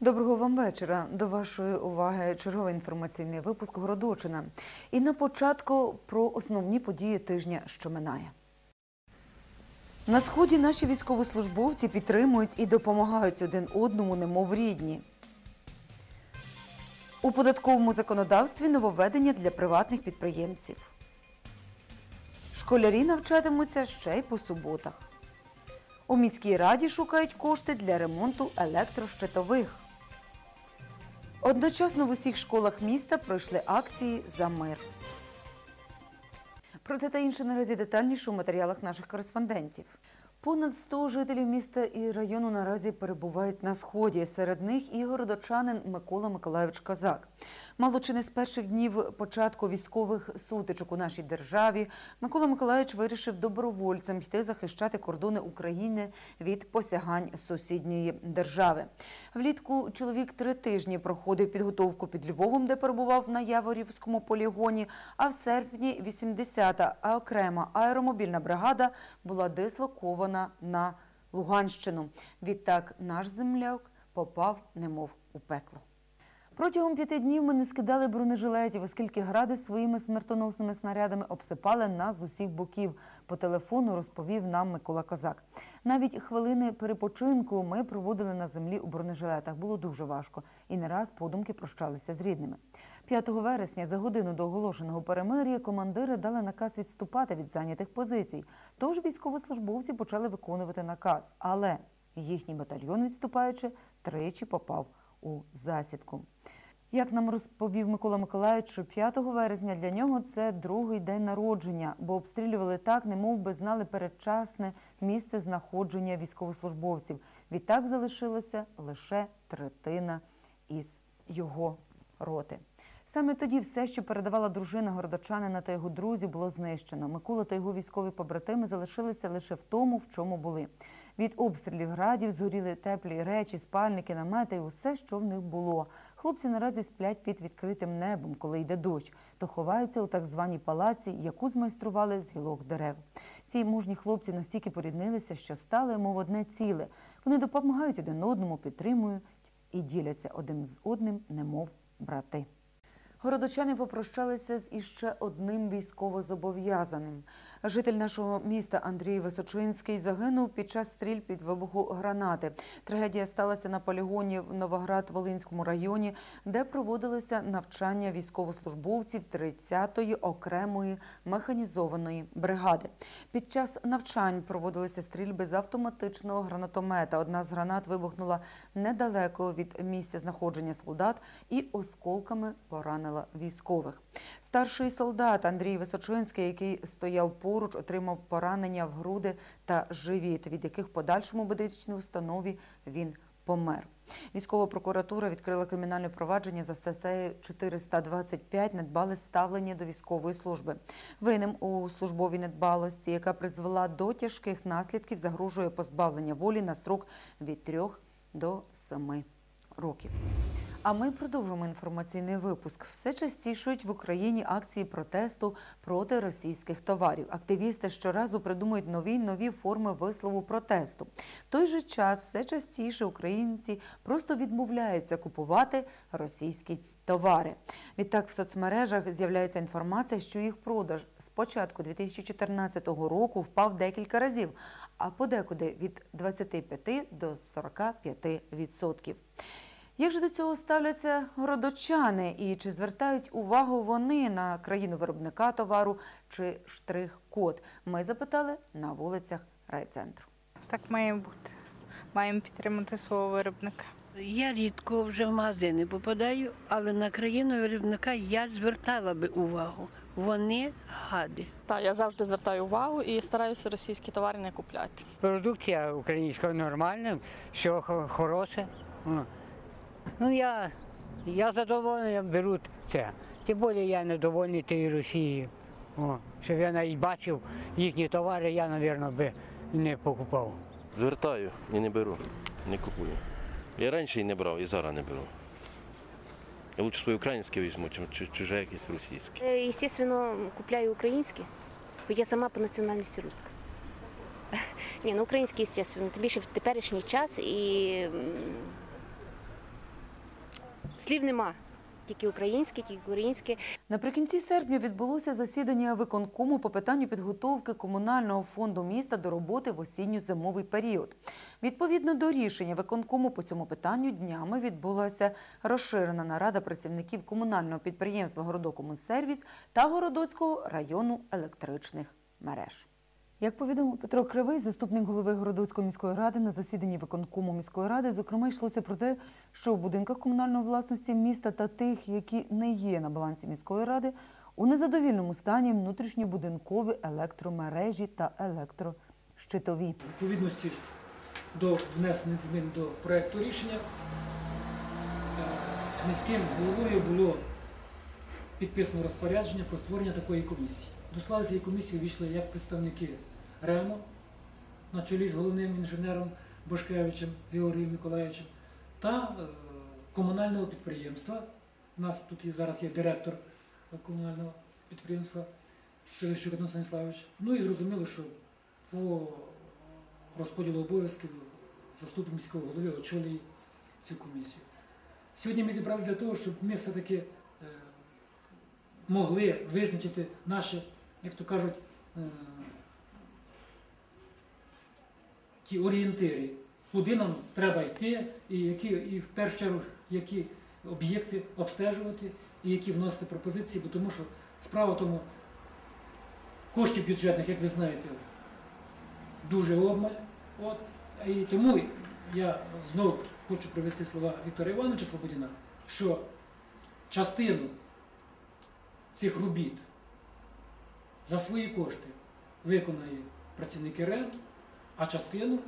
Доброго вам вечора. До вашої уваги черговий інформаційний випуск Городочина. І на початку про основні події тижня, що минає. На сході наші військовослужбовці підтримують і допомагають один одному, немов рідні. У податковому законодавстві нововведення для приватних підприємців. Школярі навчатимуться ще й по суботах. У міській раді шукають кошти для ремонту електрощитових. Одночасно в усіх школах міста пройшли акції за мир. Про це та інше наразі детальніше у матеріалах наших кореспондентів. Понад 100 жителів міста і району наразі перебувають на сході. Серед них і городочанин Микола Миколайович Козак. Мало чи не з перших днів початку військових сутичок у нашій державі Микола Миколайович вирішив добровольцем йти захищати кордони України від посягань сусідньої держави. Влітку чоловік три тижні проходив підготовку під Львовом, де перебував на Яворівському полігоні. А в серпні 80-та окрема аеромобільна бригада була дислокована на Луганщину. Відтак наш земляк попав немов у пекло. Протягом п'яти днів ми не скидали бронежилетів, оскільки гради своїми смертоносними снарядами обсипали нас з усіх боків. По телефону розповів нам Микола Козак. Навіть хвилини перепочинку ми проводили на землі у бронежилетах. Було дуже важко і не раз подумки прощалися з рідними. 5 вересня, за годину до оголошеного перемир'я, командири дали наказ відступати від зайнятих позицій. Тож військовослужбовці почали виконувати наказ. Але їхній батальйон, відступаючи, тричі попав у засідку. Як нам розповів Микола Миколаївич, 5 вересня для нього це другий день народження, бо обстрілювали так, немов би знали передчасне місце знаходження військовослужбовців. Відтак залишилася лише третина із його роти. Саме тоді все, що передавала дружина городочанина та його друзі, було знищено. Микола та його військові побратими залишилися лише в тому, в чому були. Від обстрілів градів згоріли теплі речі, спальники, намети і усе, що в них було. Хлопці наразі сплять під відкритим небом, коли йде дощ, то ховаються у так званій палаці, яку змайстрували з гілок дерев. Ці мужні хлопці настільки поріднилися, що стали, мов одне ціле. Вони допомагають один одному, підтримують і діляться один з одним, немов брати. Городочани попрощалися з іще одним військовозобов'язаним. Житель нашого міста Андрій Височинський загинув під час стріль під вибуху гранати. Трагедія сталася на полігоні в Новоград-Волинському районі, де проводилися навчання військовослужбовців 30-ї окремої механізованої бригади. Під час навчань проводилися стрільби з автоматичного гранатомета. Одна з гранат вибухнула недалеко від місця знаходження солдат і осколками поранила військових. Старший солдат Андрій Височинський, який стояв поруч, отримав поранення в груди та живіт, від яких подальшому медичній установі він помер. Військова прокуратура відкрила кримінальне провадження за статтею 425 недбале ставлення до військової служби. Винним у службовій недбалості, яка призвела до тяжких наслідків, загрожує позбавлення волі на строк від 3 до 7 років. А ми продовжуємо інформаційний випуск. Все частішують в Україні акції протесту проти російських товарів. Активісти щоразу придумують нові нові форми вислову протесту. В той же час все частіше українці просто відмовляються купувати російські товари. Відтак в соцмережах з'являється інформація, що їх продаж з початку 2014 року впав декілька разів, а подекуди від 25 до 45 відсотків. Як же до цього ставляться городочани і чи звертають увагу вони на країну виробника товару чи штрих-код? Ми запитали на вулицях райцентру. Так має бути. Маємо підтримати свого виробника. Я рідко вже в магазини попадаю, але на країну виробника я звертала би увагу. Вони гади. Так, я завжди звертаю увагу і стараюся російські товари не купляти. Продукція українська нормальна, все хо- хороше. Ну я, я задоволений, беру це. Тим більше я недовольний тією Росією. О, щоб я навіть бачив їхні товари, я, мабуть, би не покупав. Звертаю і не беру, не купую. Я раніше і не брав, і зараз не беру. Я лучше своє українське візьму, чим чуже якесь російське. Естественно, купляю українське, хоч я сама по національності руська. Ні, ну українське, естественно, тим більше в теперішній час і Слів нема. Тільки українське, тільки українське. Наприкінці серпня відбулося засідання виконкому по питанню підготовки комунального фонду міста до роботи в осінньо-зимовий період. Відповідно до рішення виконкому по цьому питанню днями відбулася розширена нарада працівників комунального підприємства Городокомунсервіс та Городоцького району електричних мереж. Як повідомив Петро Кривий, заступник голови Городоцької міської ради на засіданні виконкому міської ради, зокрема йшлося про те, що в будинках комунальної власності міста та тих, які не є на балансі міської ради, у незадовільному стані внутрішньобудинкові електромережі та електрощитові. відповідності до внесених змін до проекту рішення е, міським головою було підписано розпорядження про створення такої комісії. До складу цієї комісії війшли як представники РЕМО на чолі з головним інженером Бошкевичем Георгієм Миколаївичем та е, комунального підприємства. У нас тут зараз є директор комунального підприємства Федорчук Анатолій Станіславович. Ну і зрозуміло, що по розподілу обов'язків заступник міського голови очолює цю комісію. Сьогодні ми зібралися для того, щоб ми все-таки е, могли визначити наші, як то кажуть, е, ті орієнтири, куди нам треба йти, і які, і в першу чергу, які об'єкти обстежувати, і які вносити пропозиції, бо тому що справа тому, коштів бюджетних, як ви знаєте, дуже обмаль. От. І тому я знову хочу привести слова Віктора Івановича Слободіна, що частину цих робіт за свої кошти виконає працівники РЕН, а частину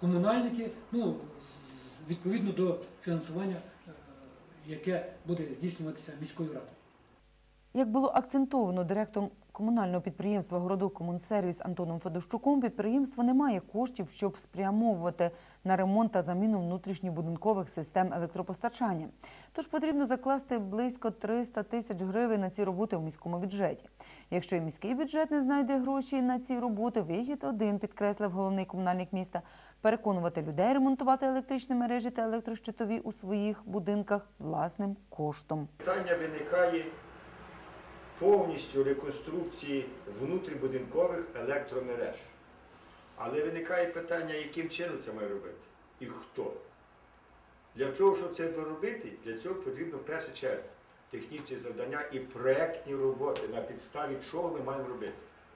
комунальники, ну, відповідно до фінансування, е, яке буде здійснюватися міською радою. Як було акцентовано директором комунального підприємства Городок Комунсервіс Антоном Федощуком, підприємство не має коштів, щоб спрямовувати на ремонт та заміну внутрішньобудинкових систем електропостачання. Тож потрібно закласти близько 300 тисяч гривень на ці роботи у міському бюджеті. Якщо і міський бюджет не знайде гроші на ці роботи, вихід один підкреслив головний комунальник міста переконувати людей ремонтувати електричні мережі та електрощитові у своїх будинках власним коштом. Питання виникає повністю реконструкції внутрібудинкових електромереж. Але виникає питання, яким чином це має робити і хто. Для того, щоб це робити, для цього потрібно в першу чергу технічні завдання і проєктні роботи, на підставі чого ми маємо робити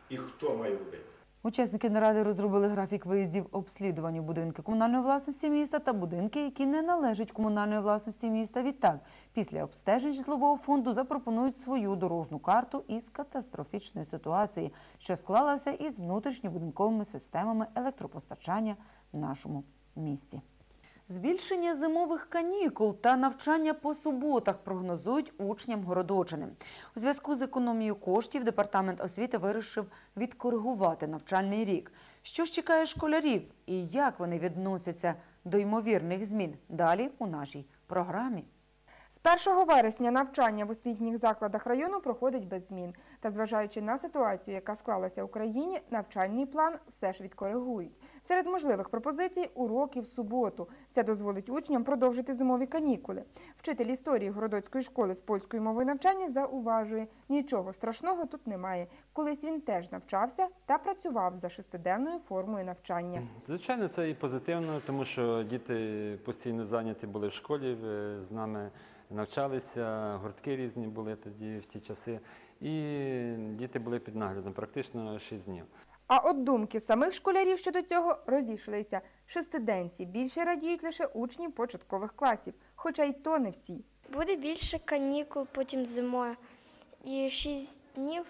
і хто має робити. Учасники наради розробили графік виїздів обслідуванню будинки комунальної власності міста та будинки, які не належать комунальної власності міста. Відтак, після обстежень житлового фонду запропонують свою дорожну карту із катастрофічної ситуації, що склалася із внутрішньобудинковими системами електропостачання в нашому місті. Збільшення зимових канікул та навчання по суботах прогнозують учням Городочини. У зв'язку з економією коштів департамент освіти вирішив відкоригувати навчальний рік. Що ж чекає школярів і як вони відносяться до ймовірних змін? Далі у нашій програмі. З 1 вересня навчання в освітніх закладах району проходить без змін. Та зважаючи на ситуацію, яка склалася в Україні, навчальний план все ж відкоригують. Серед можливих пропозицій уроки в суботу. Це дозволить учням продовжити зимові канікули. Вчитель історії Городоцької школи з польської мови навчання зауважує, нічого страшного тут немає. Колись він теж навчався та працював за шестиденною формою навчання. Звичайно, це і позитивно, тому що діти постійно зайняті були в школі, е, з нами навчалися, гуртки різні були тоді в ті часи, і діти були під наглядом практично 6 днів. А от думки самих школярів щодо цього розійшлися. Шестиденці більше радіють лише учні початкових класів, хоча й то не всі. Буде більше канікул потім зимою. І шість днів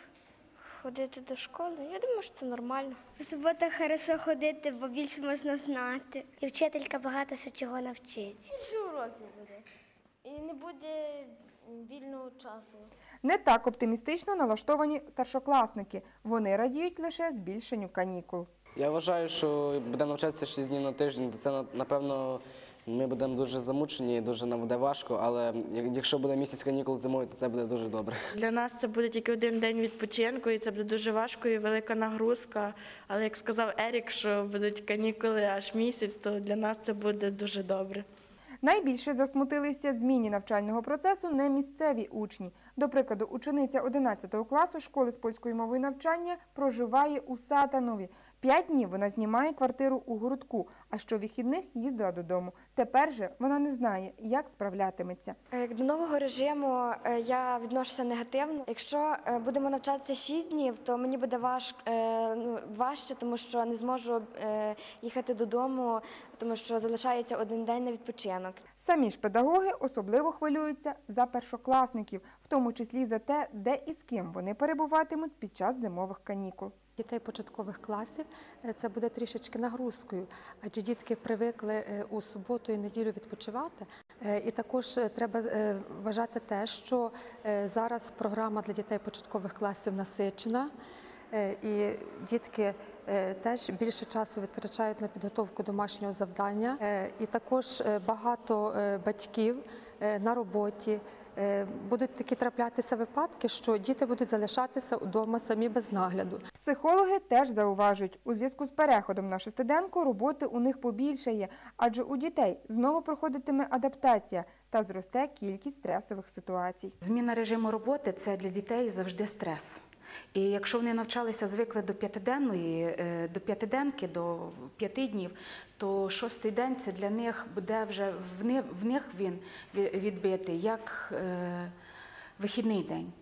ходити до школи. Я думаю, що це нормально. В суботу хорошо ходити, бо більше можна знати. І вчителька багато ще чого навчить. Більше уроків буде. І не буде вільного часу. Не так оптимістично налаштовані старшокласники. Вони радіють лише збільшенню канікул. Я вважаю, що будемо навчатися 6 днів на тиждень, то це напевно ми будемо дуже замучені, і дуже нам буде важко, але якщо буде місяць канікул зимою, то це буде дуже добре. Для нас це буде тільки один день відпочинку, і це буде дуже важко і велика нагрузка. Але як сказав Ерік, що будуть канікули аж місяць, то для нас це буде дуже добре. Найбільше засмутилися зміні навчального процесу не місцеві учні. До прикладу, учениця 11 класу школи з польської мови навчання проживає у Сатанові. П'ять днів вона знімає квартиру у городку, а щовихідних їздила додому. Тепер же вона не знає, як справлятиметься. Е, До нового режиму е, я відношуся негативно. Якщо е, будемо навчатися 6 днів, то мені буде важ, ну, важче, тому що не зможу їхати додому, тому що залишається один день на відпочинок. Самі ж педагоги особливо хвилюються за першокласників, в тому числі за те, де і з ким вони перебуватимуть під час зимових канікул. Дітей початкових класів е, це буде трішечки нагрузкою, адже дітки привикли е, у суботу і неділю відпочивати. Е, І також треба вважати те, що зараз програма для дітей початкових класів насичена, і дітки теж більше часу витрачають на підготовку домашнього завдання. І також багато батьків на роботі. Е, Будуть такі траплятися випадки, що діти будуть залишатися вдома самі без нагляду. Психологи теж зауважують, у зв'язку з переходом на шестиденку роботи у них побільшає, адже у дітей знову проходитиме адаптація та зросте кількість стресових ситуацій. Зміна режиму роботи це для дітей завжди стрес. І якщо вони навчалися звикли до п'ятиденної, е, до п'ятиденки, до п'яти днів, то шостий день це для них буде вже в них, він ві- відбитий як е, вихідний день.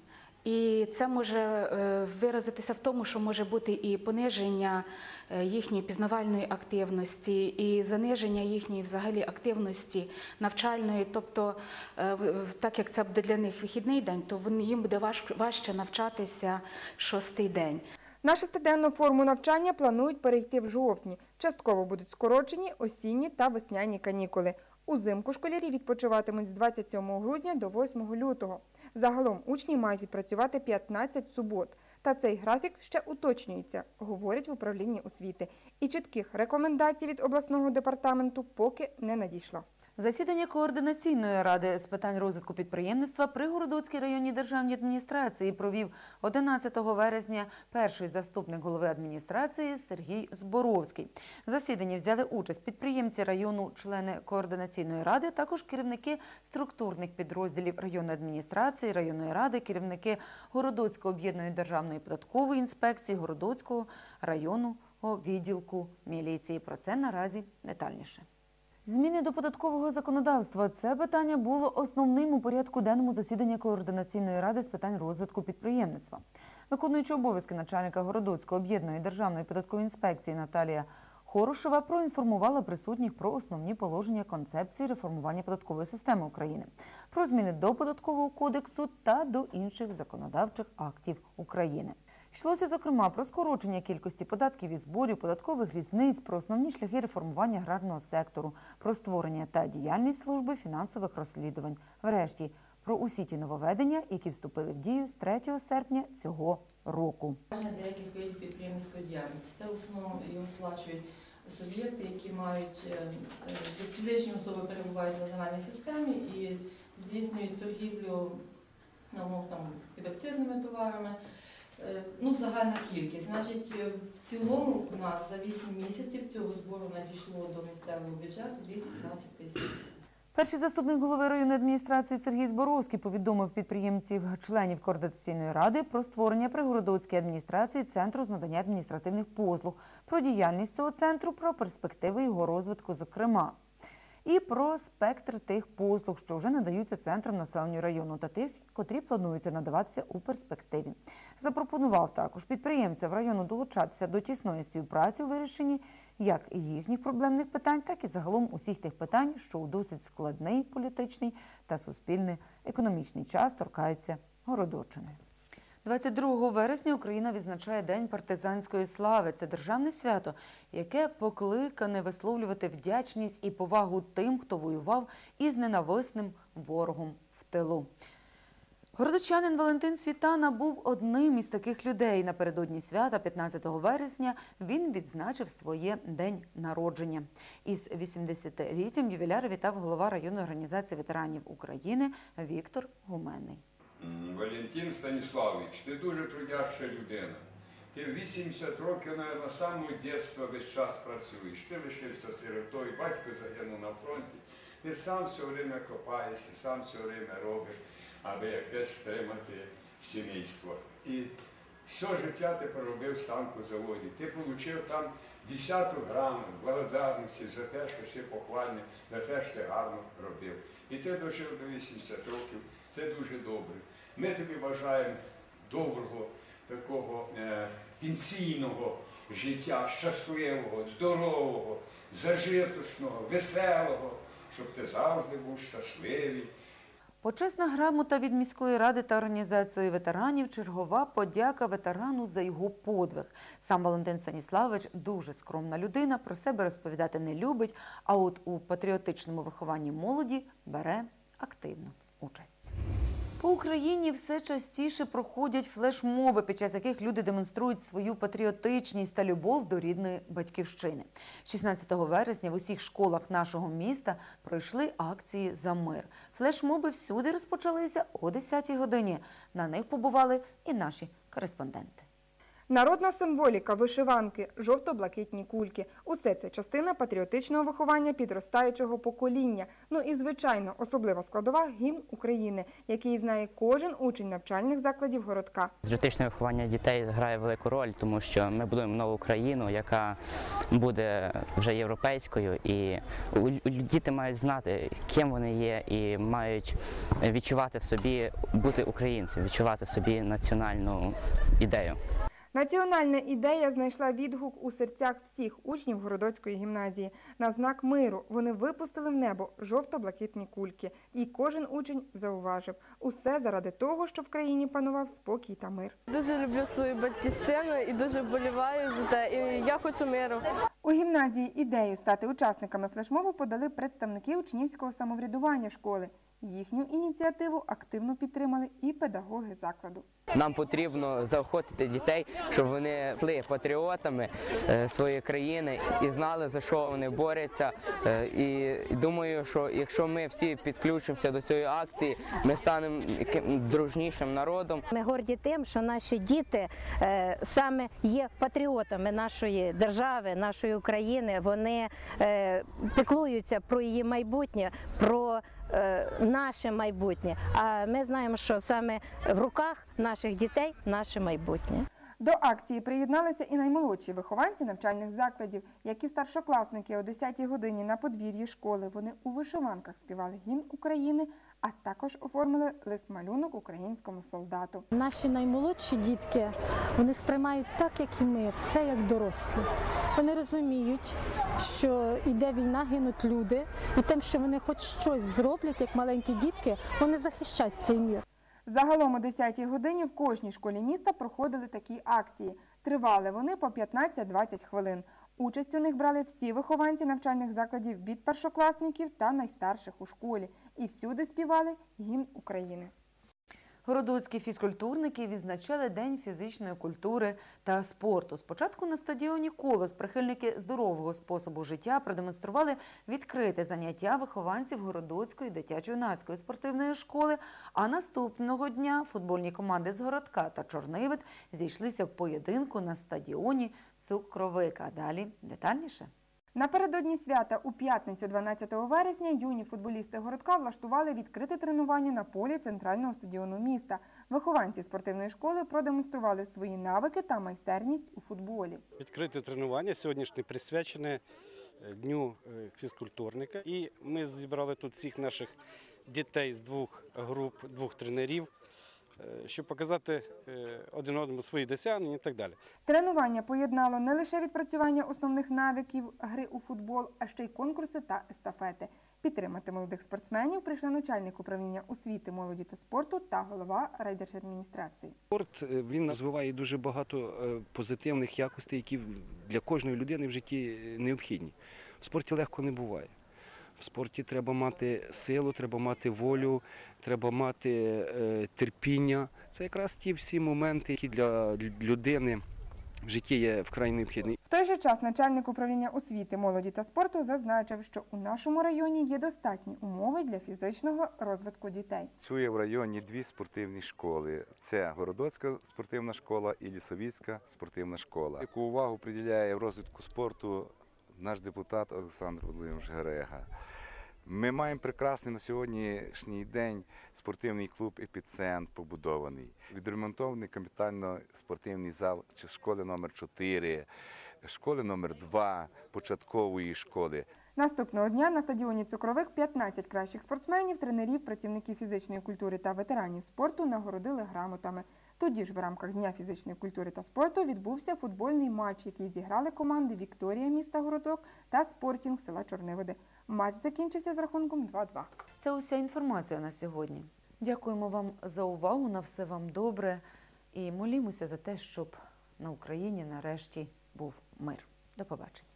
І це може е, виразитися в тому, що може бути і пониження е, їхньої пізнавальної активності, і заниження їхньої взагалі активності навчальної. Тобто, е, так як це буде для них вихідний день, то їм буде важче навчатися шостий день. На шестиденну форму навчання планують перейти в жовтні. Частково будуть скорочені осінні та весняні канікули. Узимку школярі відпочиватимуть з 27 грудня до 8 лютого. Загалом учні мають відпрацювати 15 субот. Та цей графік ще уточнюється, говорять в управлінні освіти. І чітких рекомендацій від обласного департаменту поки не надійшло. Засідання координаційної ради з питань розвитку підприємництва при Городоцькій районній державній адміністрації провів 11 вересня перший заступник голови адміністрації Сергій Зборовський. В засіданні взяли участь підприємці району, члени координаційної ради, також керівники структурних підрозділів районної адміністрації, районної ради, керівники Городоцької об'єднаної державної податкової інспекції, Городоцького районного відділку міліції. Про це наразі детальніше. Зміни до податкового законодавства це питання було основним у порядку денному засідання координаційної ради з питань розвитку підприємництва. Виконуючи обов'язки начальника Городоцької об'єднаної державної податкової інспекції Наталія Хорошева проінформувала присутніх про основні положення концепції реформування податкової системи України, про зміни до податкового кодексу та до інших законодавчих актів України. Йшлося, зокрема, про скорочення кількості податків і зборів, податкових різниць, про основні шляхи реформування аграрного сектору, про створення та діяльність служби фінансових розслідувань. Врешті про усі ті нововведення, які вступили в дію з 3 серпня цього року. Деяких видів підприємницької діяльності. Це в основному його сплачують суб'єкти, які мають е, е, фізичні особи перебувають на загальній системі і здійснюють торгівлю на умов там під акцизними товарами. Е, Ну, загальна кількість. Значить, е, в цілому у нас за 8 місяців цього збору надійшло до місцевого бюджету 215 тисяч. Перший заступник голови районної адміністрації Сергій Зборовський повідомив підприємців, членів координаційної ради про створення при Городоцькій адміністрації центру з надання адміністративних послуг, про діяльність цього центру, про перспективи його розвитку, зокрема. І про спектр тих послуг, що вже надаються центрам населенню району, та тих, котрі плануються надаватися у перспективі. Запропонував також підприємцям району долучатися до тісної співпраці у вирішенні як їхніх проблемних питань, так і загалом усіх тих питань, що у досить складний політичний та суспільний економічний час торкаються Городочини. 22 вересня Україна відзначає День партизанської слави. Це державне свято, яке покликане висловлювати вдячність і повагу тим, хто воював із ненависним ворогом в тилу. Городочанин Валентин Світана був одним із таких людей. Напередодні свята, 15 вересня, він відзначив своє день народження. Із 80-літтям ювіляра вітав голова районної організації ветеранів України Віктор Гуменний. Валентин Станіславович, ти дуже трудяща людина. Ти 80 років, мабуть, з самого дитинства весь час працюєш. Ти лишився сиротою, батько загинув на фронті. Ти сам все время копаєшся, сам все время робиш, аби якесь втримати сімейство. І все життя ти проробив в станкозаводі. Ти отримав там десяту граму благодарності за те, що ти похвальний, за те, що ти гарно робив. І ти дожив до 80 років. Це дуже добре. Ми тобі бажаємо доброго, такого е, пенсійного життя, щасливого, здорового, зажиточного, веселого, щоб ти завжди був щасливий. Почесна грамота від міської ради та організації ветеранів чергова подяка ветерану за його подвиг. Сам Валентин Станіславович дуже скромна людина, про себе розповідати не любить, а от у патріотичному вихованні молоді бере активну участь. По Україні все частіше проходять флешмоби, під час яких люди демонструють свою патріотичність та любов до рідної батьківщини. 16 вересня в усіх школах нашого міста пройшли акції за мир. Флешмоби всюди розпочалися о 10-й годині. На них побували і наші кореспонденти. Народна символіка, вишиванки, жовто-блакитні кульки – усе це частина патріотичного виховання підростаючого покоління. Ну і, звичайно, особлива складова – гімн України, який знає кожен учень навчальних закладів городка. Патріотичне виховання дітей грає велику роль, тому що ми будуємо нову країну, яка буде вже європейською, і діти мають знати, ким вони є, і мають відчувати в собі бути українцем, відчувати в собі національну ідею. Національна ідея знайшла відгук у серцях всіх учнів Городоцької гімназії. На знак миру вони випустили в небо жовто-блакитні кульки. І кожен учень зауважив – усе заради того, що в країні панував спокій та мир. Дуже люблю свою батьківщину і дуже вболіваю за те. І я хочу миру. У гімназії ідею стати учасниками флешмобу подали представники учнівського самоврядування школи. Їхню ініціативу активно підтримали і педагоги закладу. Нам потрібно заохотити дітей, щоб вони були патріотами е, своєї країни і знали за що вони борються. Е, І думаю, що якщо ми всі підключимося до цієї акції, ми станемо яким дружнішим народом. Ми горді тим, що наші діти е, саме є патріотами нашої держави, нашої України. Вони піклуються про її майбутнє, про наше майбутнє. А ми знаємо, що саме в руках наших дітей наше майбутнє. До акції приєдналися і наймолодші вихованці навчальних закладів, як і старшокласники о 10-й годині на подвір'ї школи. Вони у вишиванках співали гімн України, а також оформили лист-малюнок українському солдату. Наші наймолодші дітки вони сприймають так, як і ми, все як дорослі. Вони розуміють, що йде війна, гинуть люди, і тим, що вони хоч щось зроблять, як маленькі дітки, вони захищають цей мір. Загалом о 10-й годині в кожній школі міста проходили такі акції. Тривали вони по 15-20 хвилин. Участь у них брали всі вихованці навчальних закладів від першокласників та найстарших у школі. І всюди співали гімн України. Городоцькі фізкультурники відзначали День фізичної культури та спорту. Спочатку на стадіоні «Колос» прихильники здорового способу життя продемонстрували відкрите заняття вихованців Городоцької дитячо-юнацької спортивної школи. А наступного дня футбольні команди з Городка та Чорнивид зійшлися в поєдинку на стадіоні «Цукровик». А далі детальніше. Напередодні свята у п'ятницю 12 вересня юні футболісти городка влаштували відкрите тренування на полі центрального стадіону міста. Вихованці спортивної школи продемонстрували свої навики та майстерність у футболі. Відкрите тренування сьогоднішнє присвячене е, Дню е, фізкультурника. І ми зібрали тут всіх наших дітей з двох груп, двох тренерів, щоб показати е, один одному свої досягнення і так далі. Тренування поєднало не лише відпрацювання основних навиків гри у футбол, а ще й конкурси та естафети. Підтримати молодих спортсменів прийшли начальник управління освіти, молоді та спорту та голова райдержадміністрації. Спорт е, він розвиває дуже багато е, позитивних якостей, які для кожної людини в житті е, необхідні. В спорті легко не буває. В спорті треба мати силу, треба мати волю, треба мати е, терпіння. Це якраз ті всі моменти, які для людини в житті є вкрай необхідні. В той же час начальник управління освіти, молоді та спорту зазначив, що у нашому районі є достатні умови для фізичного розвитку дітей. Працює в районі дві спортивні школи: це Городоцька спортивна школа і Лісовіцька спортивна школа. Яку увагу приділяє в розвитку спорту наш депутат Олександр Володимирович Герега. Ми маємо прекрасний на сьогоднішній день спортивний клуб Епіцентр побудований. Відремонтований капітально спортивний зал школи номер 4 школи номер 2 початкової школи. Наступного дня на стадіоні Цукровик 15 кращих спортсменів, тренерів, працівників фізичної культури та ветеранів спорту нагородили грамотами. Тоді ж в рамках Дня фізичної культури та спорту відбувся футбольний матч, який зіграли команди Вікторія міста Городок та Спортінг села Чорниводи. Матч закінчився з рахунком 2-2. Це уся інформація на сьогодні. Дякуємо вам за увагу. На все вам добре. І молімося за те, щоб на Україні нарешті був мир. До побачення.